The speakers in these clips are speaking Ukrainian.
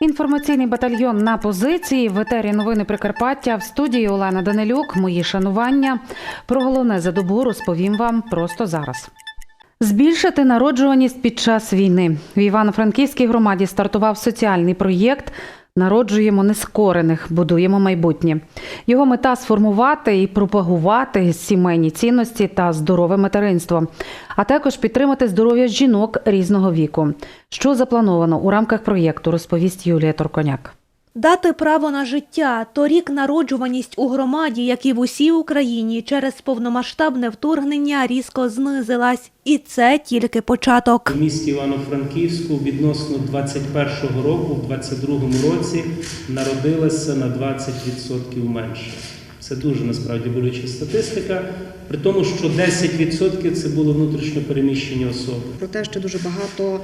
Інформаційний батальйон на позиції в етері новини Прикарпаття в студії Олена Данилюк. Мої шанування. Про головне за добу розповім вам просто зараз. Збільшити народжуваність під час війни в Івано-Франківській громаді стартував соціальний проєкт. Народжуємо нескорених, будуємо майбутнє. Його мета сформувати і пропагувати сімейні цінності та здорове материнство, а також підтримати здоров'я жінок різного віку. Що заплановано у рамках проєкту, розповість Юлія Торконяк. Дати право на життя. Торік народжуваність у громаді, як і в усій Україні, через повномасштабне вторгнення різко знизилась. І це тільки початок. У місті Івано-Франківську відносно 21-го року, в 22-му році, народилося на 20% менше. Це дуже насправді болюча статистика, при тому, що 10% це було внутрішньо переміщені особи. про те, що дуже багато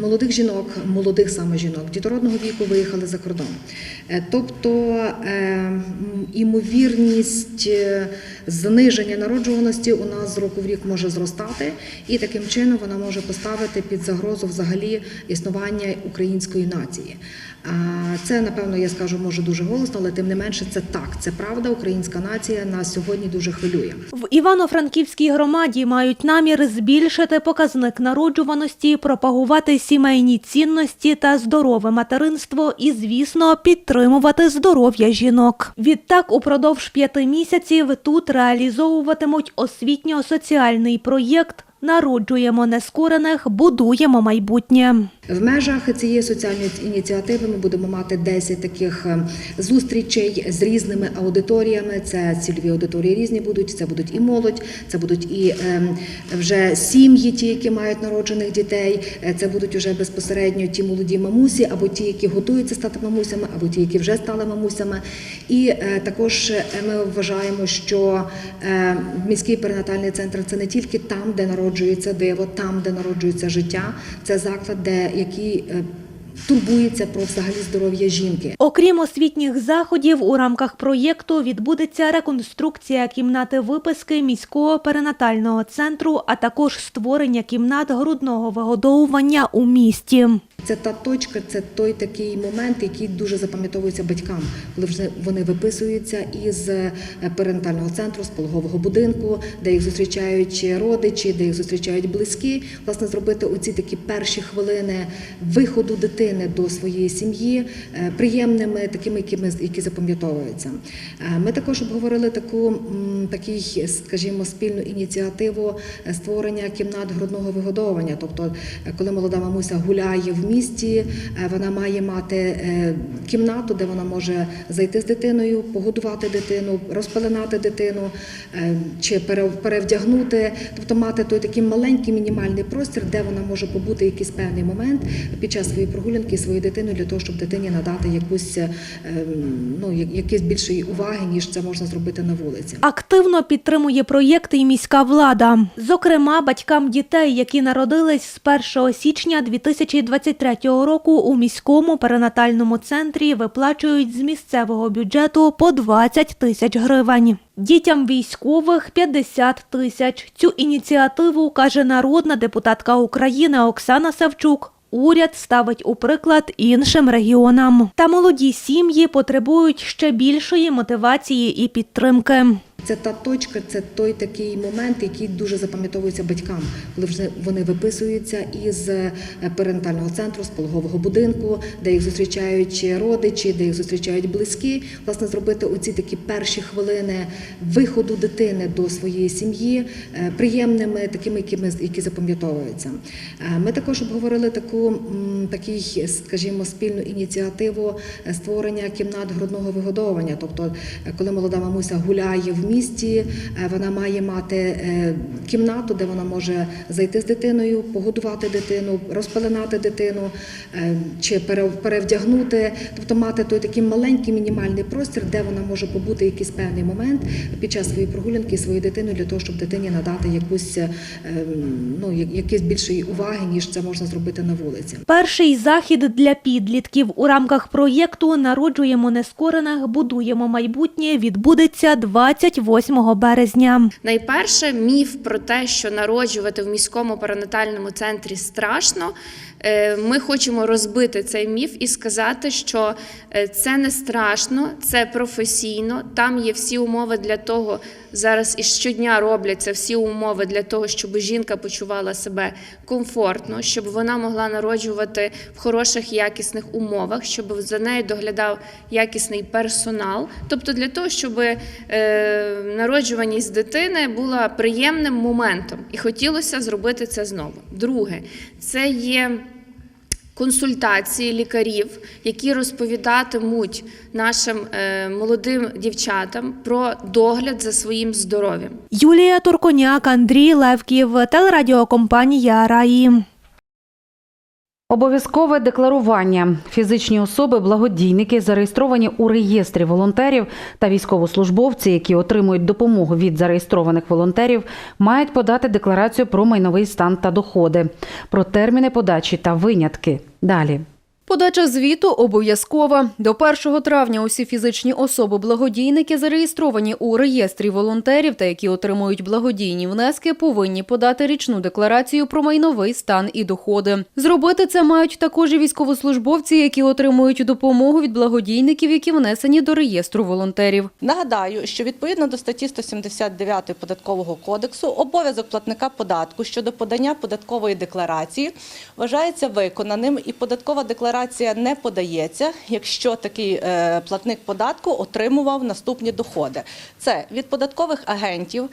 молодих жінок, молодих саме жінок дітородного віку виїхали за кордон. Е, Тобто ем, імовірність е, зниження народжуваності у нас з року в рік може зростати, і таким чином вона може поставити під загрозу взагалі існування української нації. Це, напевно, я скажу, може дуже голосно, але тим не менше це так. Це правда. Українська нація нас сьогодні дуже хвилює. В Івано-Франківській громаді мають намір збільшити показник народжуваності, пропагувати сімейні цінності та здорове материнство і, звісно, підтримувати здоров'я жінок. Відтак, упродовж п'яти місяців тут реалізовуватимуть освітньо-соціальний проєкт. Народжуємо нескорених, будуємо майбутнє. В межах цієї соціальної ініціативи ми будемо мати 10 таких е, зустрічей з різними аудиторіями. Це цільові аудиторії різні будуть. Це будуть і молодь, це будуть і е, вже сім'ї, ті, які мають народжених дітей. е, Це будуть вже безпосередньо ті молоді мамусі, або ті, які готуються стати мамусями, або ті, які вже стали мамусями. І також ми вважаємо, що міський перинатальний центр це не тільки там, де народжується диво, там, де народжується життя. Це заклад, де який е, турбується про взагалі здоров'я жінки. Окрім освітніх заходів, у рамках проєкту відбудеться реконструкція кімнати виписки міського перинатального центру, а також створення кімнат грудного вигодовування у місті. Це та точка, це той такий момент, який дуже запам'ятовується батькам, коли вже вони виписуються із е, перинатального центру, з пологового будинку, де їх зустрічають родичі, де їх зустрічають близькі. Власне, зробити оці такі перші хвилини виходу дитини до своєї сім'ї е, приємними, такими, які, ми, які запам'ятовуються. Е, Ми також обговорили таку такий, скажімо, спільну ініціативу е, створення кімнат грудного вигодовування. Тобто, коли молода мамуся гуляє в місті, вона має мати кімнату, де вона може зайти з дитиною, погодувати дитину, розпеленати дитину чи пере- перевдягнути, тобто мати той такий маленький мінімальний простір, де вона може побути якийсь певний момент під час своєї прогулянки зі своєю дитиною для того, щоб дитині надати якусь е, ну якісь більшої уваги, ніж це можна зробити на вулиці. Активно підтримує проєкти і міська влада. Зокрема, батькам дітей, які народились з 1 січня 2023 року у міському перинатальному центрі, виплачують з місцевого бюджету по 20 тисяч гривень. Дітям військових 50 тисяч. Цю ініціативу каже народна депутатка України Оксана Савчук. Уряд ставить у приклад іншим регіонам. Та молоді сім'ї потребують ще більшої мотивації і підтримки. Це та точка, це той такий момент, який дуже запам'ятовується батькам, коли вже вони виписуються із е, перинатального центру, з пологового будинку, де їх зустрічають родичі, де їх зустрічають близькі. Власне, зробити оці такі перші хвилини виходу дитини до своєї сім'ї е, приємними, такими, які, ми, які запам'ятовуються. Е, Ми також обговорили таку такий, скажімо, спільну ініціативу створення кімнат грудного вигодовування. Тобто, коли молода мамуся гуляє в місті. Е, Вона має мати е, кімнату, де вона може зайти з дитиною, погодувати дитину, розпеленати дитину е, чи пере- перевдягнути, тобто мати той такий маленький мінімальний простір, де вона може побути якийсь певний момент під час своєї прогулянки зі своєю дитиною для того, щоб дитині надати якусь ну якісь більшої уваги, ніж це можна зробити на вулиці. Перший захід для підлітків у рамках проєкту Народжуємо нескорених, будуємо майбутнє відбудеться 28 березня. Найперше, міф про те, що народжувати в міському перинатальному центрі страшно. Е, Ми хочемо розбити цей міф і сказати, що е, це не страшно, це професійно. Там є всі умови для того. Зараз і щодня робляться всі умови для того, щоб жінка почувала себе комфортно, щоб вона могла народжувати в хороших якісних умовах, щоб за нею доглядав якісний персонал. Тобто для того, щоб е, народжуваність дитини була приємним моментом, і хотілося зробити це знову. Друге, це є. Консультації лікарів, які розповідатимуть нашим е, молодим дівчатам про догляд за своїм здоров'ям. Юлія Турконяк, Андрій Левків, телерадіокомпанія Раї. Обов'язкове декларування. Фізичні особи, благодійники, зареєстровані у реєстрі волонтерів та військовослужбовці, які отримують допомогу від зареєстрованих волонтерів, мають подати декларацію про майновий стан та доходи, про терміни подачі та винятки. Далі. Подача звіту обов'язкова. До 1 травня усі фізичні особи-благодійники, зареєстровані у реєстрі волонтерів та які отримують благодійні внески, повинні подати річну декларацію про майновий стан і доходи. Зробити це мають також і військовослужбовці, які отримують допомогу від благодійників, які внесені до реєстру волонтерів. Нагадаю, що відповідно до статті 179 податкового кодексу обов'язок платника податку щодо подання податкової декларації вважається виконаним, і податкова декларація не подається, якщо такий е, платник податку отримував наступні доходи. Це від податкових агентів.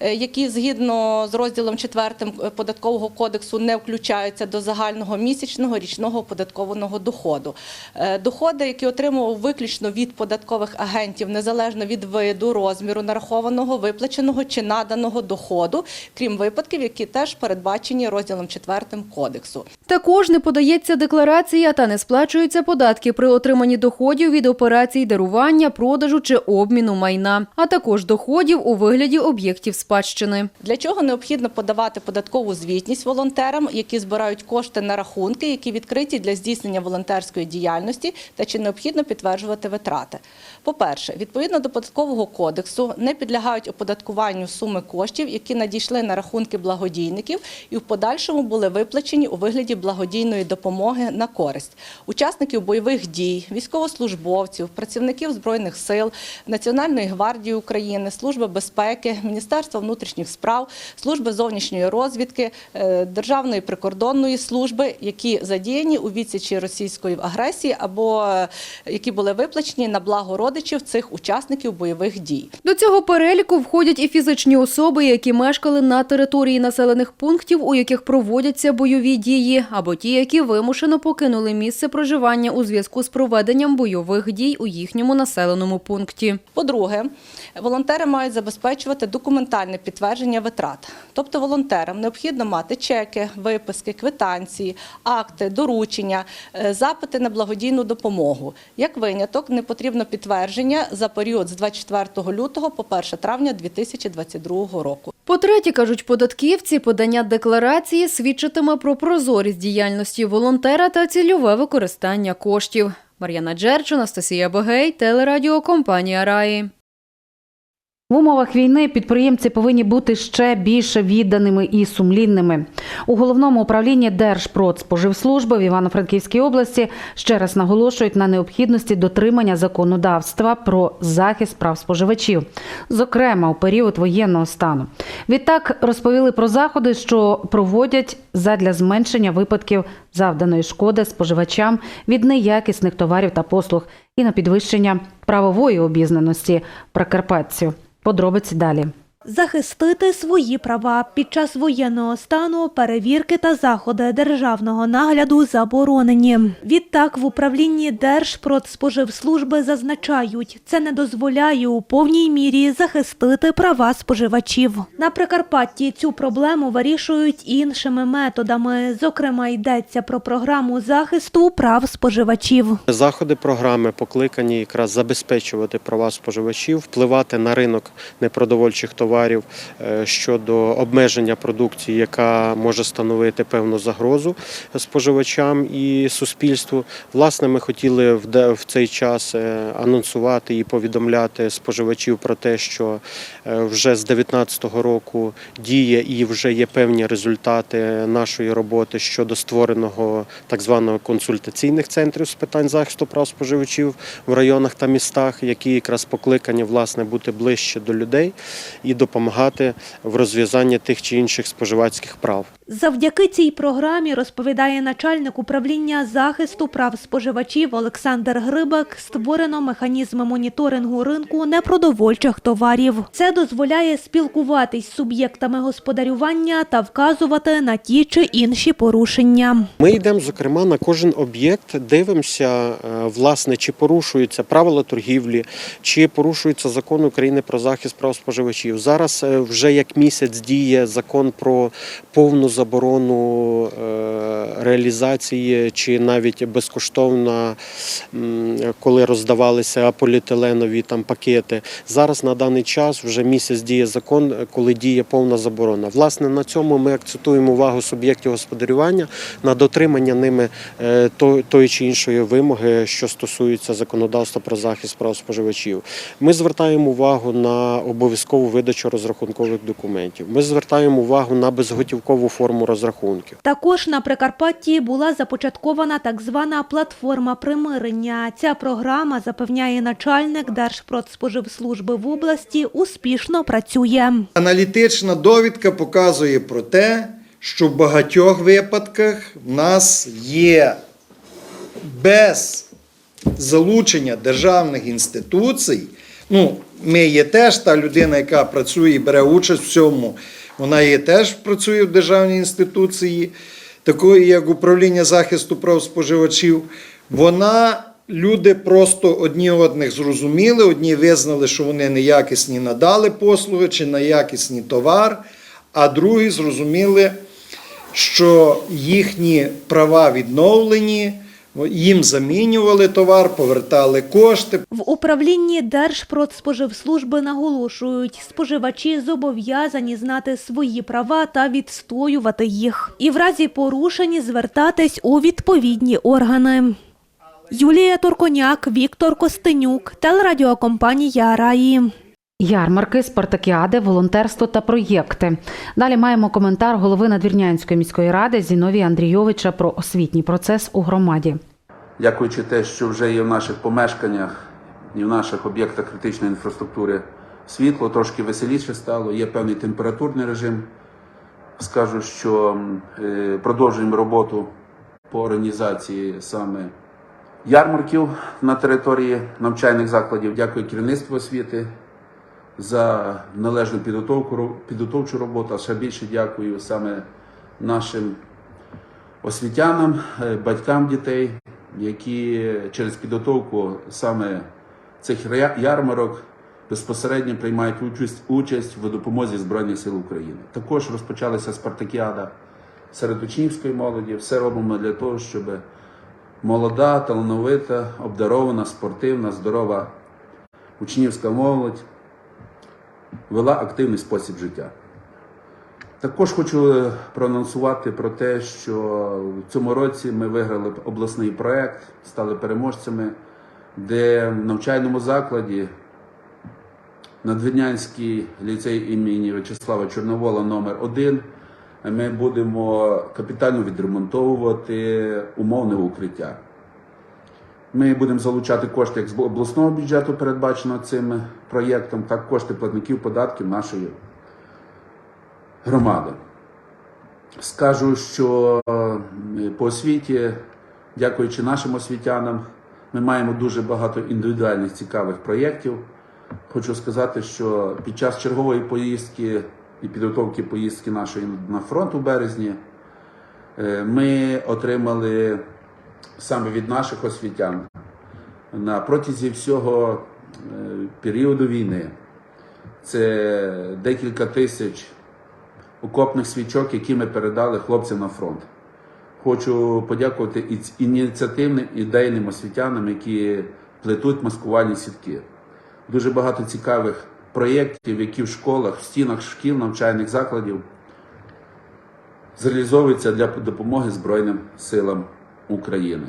Е, Які згідно з розділом 4 податкового кодексу не включаються до загального місячного річного оподаткованого доходу. Е, Доходи, які отримував виключно від податкових агентів, незалежно від виду, розміру нарахованого, виплаченого чи наданого доходу, крім випадків, які теж передбачені розділом 4 кодексу. Також не подається декларація та не сплачуються податки при отриманні доходів від операцій дарування, продажу чи обміну майна, а також доходів у вигляді об'єктів спадщини. Для чого необхідно подавати податкову звітність волонтерам, які збирають кошти на рахунки, які відкриті для здійснення волонтерської діяльності, та чи необхідно підтверджувати витрати? По-перше, відповідно до податкового кодексу не підлягають оподаткуванню суми коштів, які надійшли на рахунки благодійників і в подальшому були виплачені у вигляді благодійної допомоги на користь учасників бойових дій, військовослужбовців, працівників збройних сил, Національної гвардії України, Служби безпеки, Міністерства внутрішніх справ, Служби зовнішньої розвідки, е, Державної прикордонної служби, які задіяні у відсічі російської агресії або е, які були виплачені на благо родичів цих учасників бойових дій. До цього переліку входять і фізичні особи, які мешкали на території населених пунктів, у яких проводяться бойові дії, або ті, які вимушено покинули місце проживання у зв'язку з проведенням бойових дій у їхньому населеному пункті. По-друге, волонтери мають забезпечувати документальне підтвердження витрат. Тобто волонтерам необхідно мати чеки, виписки, квитанції, акти, доручення, е, запити на благодійну допомогу. Як виняток, не потрібно підтвердження за період з 24 лютого по 1 травня 2022 року. По-третє, кажуть податківці, подання декларації свідчитиме про прозорість діяльності волонтера та цільове використання коштів. Мар'яна Джерч, Анастасія Богей, телерадіокомпанія Раї. В умовах війни підприємці повинні бути ще більше відданими і сумлінними. У головному управлінні Держпродспоживслужби в Івано-Франківській області ще раз наголошують на необхідності дотримання законодавства про захист прав споживачів, зокрема у період воєнного стану. Відтак розповіли про заходи, що проводять задля зменшення випадків завданої шкоди споживачам від неякісних товарів та послуг і на підвищення правової обізнаності прикарпатців. Подробиці далі. Захистити свої права під час воєнного стану, перевірки та заходи державного нагляду заборонені. Відтак в управлінні Держпродспоживслужби зазначають, це не дозволяє у повній мірі захистити права споживачів. На Прикарпатті цю проблему вирішують іншими методами. Зокрема, йдеться про програму захисту прав споживачів. Заходи програми покликані якраз забезпечувати права споживачів, впливати на ринок непродовольчих товарів е, щодо обмеження продукції, яка може становити певну загрозу споживачам і суспільству. Власне, ми хотіли в цей час е, анонсувати і повідомляти споживачів про те, що е, вже з 2019 року діє і вже є певні результати нашої роботи щодо створеного так званого консультаційних центрів з питань захисту прав споживачів в районах та містах, які якраз покликані власне бути ближче до людей і допомагати в розв'язанні тих чи інших споживацьких прав. Завдяки цій програмі, розповідає начальник управління захисту прав споживачів Олександр Грибак, створено механізми моніторингу ринку непродовольчих товарів. Це дозволяє спілкуватись з суб'єктами господарювання та вказувати на ті чи інші порушення. Ми йдемо, зокрема, на кожен об'єкт, дивимося, е, власне, чи порушуються правила торгівлі, чи порушується закон України про захист прав споживачів. Зараз е, вже як місяць діє закон про повну заборону е, реалізації, чи навіть безкоштовна, коли роздавалися поліетиленові там пакети. Зараз на даний час вже місяць діє закон, е, коли діє повна заборона. Власне, на цьому ми акцентуємо увагу суб'єктів господарювання на дотримання ними тої чи іншої вимоги, що стосується законодавства про захист прав споживачів. Ми звертаємо увагу на обов'язкову видачу розрахункових документів. Ми звертаємо увагу на безготівкову форму розрахунків. Також на Прикарпатті була започаткована так звана платформа примирення. Ця програма, запевняє начальник Держпродспоживслужби в області, успішно працює. Аналітична довідка показує про те, що в багатьох випадках в нас є без залучення державних інституцій. Ну, ми є теж та людина, яка працює і бере участь в цьому. Вона є теж працює в державній інституції, такої як управління захисту прав споживачів. Вона люди просто одні одних зрозуміли, одні визнали, що вони неякісні надали послуги чи неякісний товар, а другі зрозуміли, що їхні права відновлені, їм замінювали товар, повертали кошти. В управлінні Держпродспоживслужби наголошують, споживачі зобов'язані знати свої права та відстоювати їх. І в разі порушень звертатись у відповідні органи. Юлія Турконяк, Віктор Костенюк, телерадіокомпанія Раї. Ярмарки, спартакіади, волонтерство та проєкти. Далі маємо коментар голови Надвірнянської міської ради Зіновія Андрійовича про освітній процес у громаді. дякуючи те, що вже є в наших помешканнях і в наших об'єктах критичної інфраструктури світло, трошки веселіше стало, є певний температурний режим. Скажу, що е, продовжуємо роботу по організації саме ярмарків на території навчальних закладів. Дякую керівництву освіти за належну підготовку, підготовчу роботу. А ще більше дякую саме нашим освітянам, е, батькам дітей, які через підготовку саме цих ярмарок безпосередньо приймають участь, участь в допомозі Збройних сил України. Також розпочалася спартакіада серед учнівської молоді. Все робимо для того, щоб молода, талановита, обдарована, спортивна, здорова учнівська молодь вела активний спосіб життя. Також хочу е, проанонсувати про те, що в цьому році ми виграли обласний проект, стали переможцями, де в навчальному закладі Надвірнянський ліцей імені В'ячеслава Чорновола номер 1 ми будемо капітально відремонтовувати умовне укриття. Ми будемо залучати кошти як з обласного бюджету, передбачено цим проєктом, так кошти платників податків нашої громади. Скажу, що е, по освіті, дякуючи нашим освітянам, ми маємо дуже багато індивідуальних цікавих проєктів. хочу сказати, що під час чергової поїздки і підготовки поїздки нашої на фронт у березні е, ми отримали саме від наших освітян на протязі всього е, періоду війни. Це декілька тисяч окопних свічок, які ми передали хлопцям на фронт. Хочу подякувати ініціативним ідейним освітянам, які плетуть маскувальні сітки. Дуже багато цікавих проєктів, які в школах, в стінах шкіл, навчальних закладів зреалізовуються для допомоги Збройним силам України.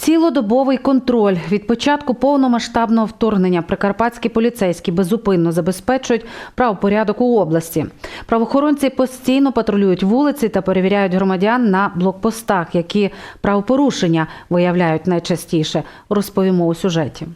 Цілодобовий контроль від початку повномасштабного вторгнення прикарпатські поліцейські безупинно забезпечують правопорядок у області. Правоохоронці постійно патрулюють вулиці та перевіряють громадян на блокпостах, які правопорушення виявляють найчастіше. Розповімо у сюжеті.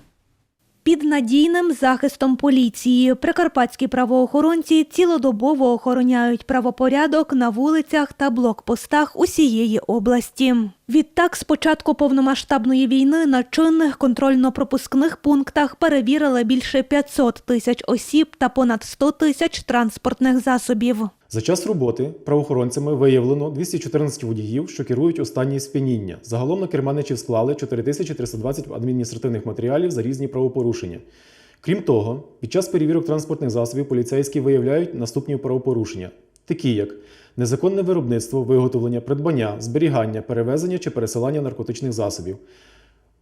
Під надійним захистом поліції прикарпатські правоохоронці цілодобово охороняють правопорядок на вулицях та блокпостах усієї області. Відтак, з початку повномасштабної війни на чинних контрольно-пропускних пунктах перевірили більше 500 тисяч осіб та понад 100 тисяч транспортних засобів. За час роботи правоохоронцями виявлено 214 водіїв, що керують у стані сп'яніння. Загалом на керманичів склали 4320 адміністративних матеріалів за різні правопорушення. Крім того, під час перевірок транспортних засобів поліцейські виявляють наступні правопорушення, такі як незаконне виробництво, виготовлення, придбання, зберігання, перевезення чи пересилання наркотичних засобів,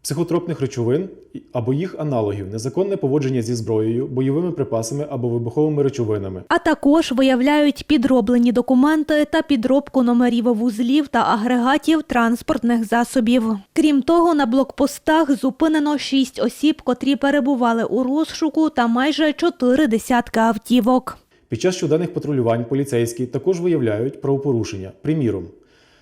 психотропних речовин або їх аналогів, незаконне поводження зі зброєю, бойовими припасами або вибуховими речовинами. А також виявляють підроблені документи та підробку номерів вузлів та агрегатів транспортних засобів. Крім того, на блокпостах зупинено шість осіб, котрі перебували у розшуку, та майже чотири десятка автівок. Під час щоденних патрулювань поліцейські також виявляють правопорушення. Приміром,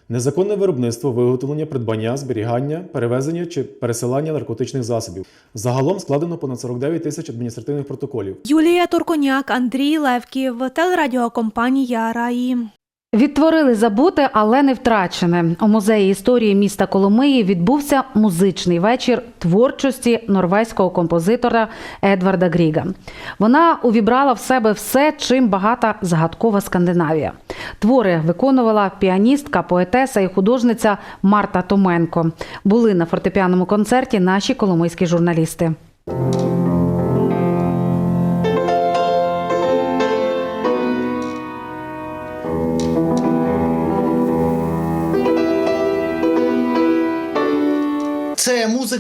незаконне виробництво, виготовлення, придбання, зберігання, перевезення чи пересилання наркотичних засобів. Загалом складено понад 49 тисяч адміністративних протоколів. Юлія Турконяк, Андрій Левків, телерадіокомпанія Раї. Відтворили забуте, але не втрачене. У музеї історії міста Коломиї відбувся музичний вечір творчості норвезького композитора Едварда Гріга. Вона увібрала в себе все, чим багата загадкова Скандинавія. Твори виконувала піаністка, поетеса і художниця Марта Томенко. Були на фортепіаному концерті наші коломийські журналісти.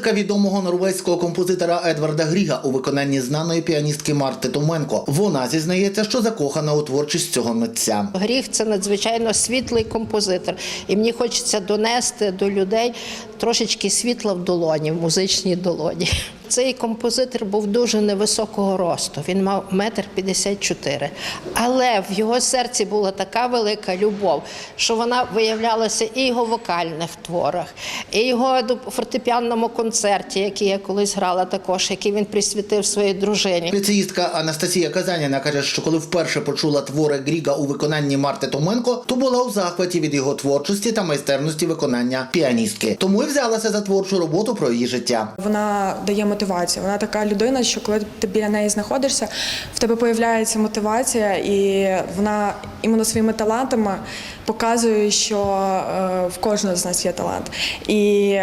Музика відомого норвезького композитора Едварда Гріга у виконанні знаної піаністки Марти Томенко. Вона зізнається, що закохана у творчість цього митця. Гріх це надзвичайно світлий композитор, і мені хочеться донести до людей трошечки світла в долоні, в музичній долоні. Цей композитор був дуже невисокого росту. Він мав метр п'ятдесят чотири. Але в його серці була така велика любов, що вона виявлялася і його вокальних творах, і його фортепіанному концерті, який я колись грала також, який він присвятив своїй дружині. Ліцеїстка Анастасія Казаніна каже, що коли вперше почула твори Гріга у виконанні Марти Томенко, то була у захваті від його творчості та майстерності виконання піаністки. Тому і взялася за творчу роботу про її життя. Вона дає мотивацію. Вона така людина, що коли ти біля неї знаходишся, в тебе появляється мотивація, і вона іменно своїми талантами показує, що е, в кожного з нас є талант. І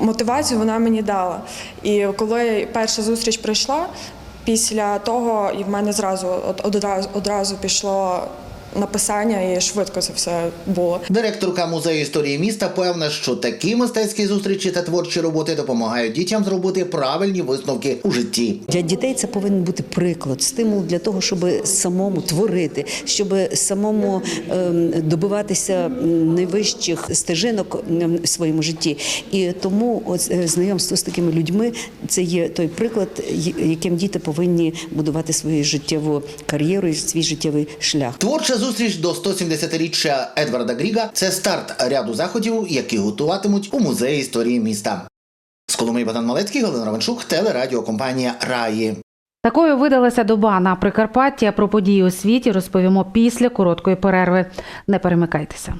мотивацію вона мені дала. І коли перша зустріч прийшла, після того і в мене зразу одразу, одразу пішло написання, і швидко це все було. Директорка музею історії міста певна, що такі мистецькі зустрічі та творчі роботи допомагають дітям зробити правильні висновки у житті. Для дітей це повинен бути приклад, стимул для того, щоб самому творити, щоб самому ем, добиватися найвищих стежинок в своєму житті. І тому от, е, знайомство з такими людьми це є той приклад, яким діти повинні будувати свою життєву кар'єру і свій життєвий шлях. Творча зустріч до 170-річчя Едварда Гріга це старт ряду заходів, які готуватимуть у музеї історії міста. З Коломиї Богдан Малецький, Галина Равеншук, телерадіокомпанія Раї. Такою видалася доба на Прикарпатті. Про події у світі розповімо після короткої перерви. Не перемикайтеся.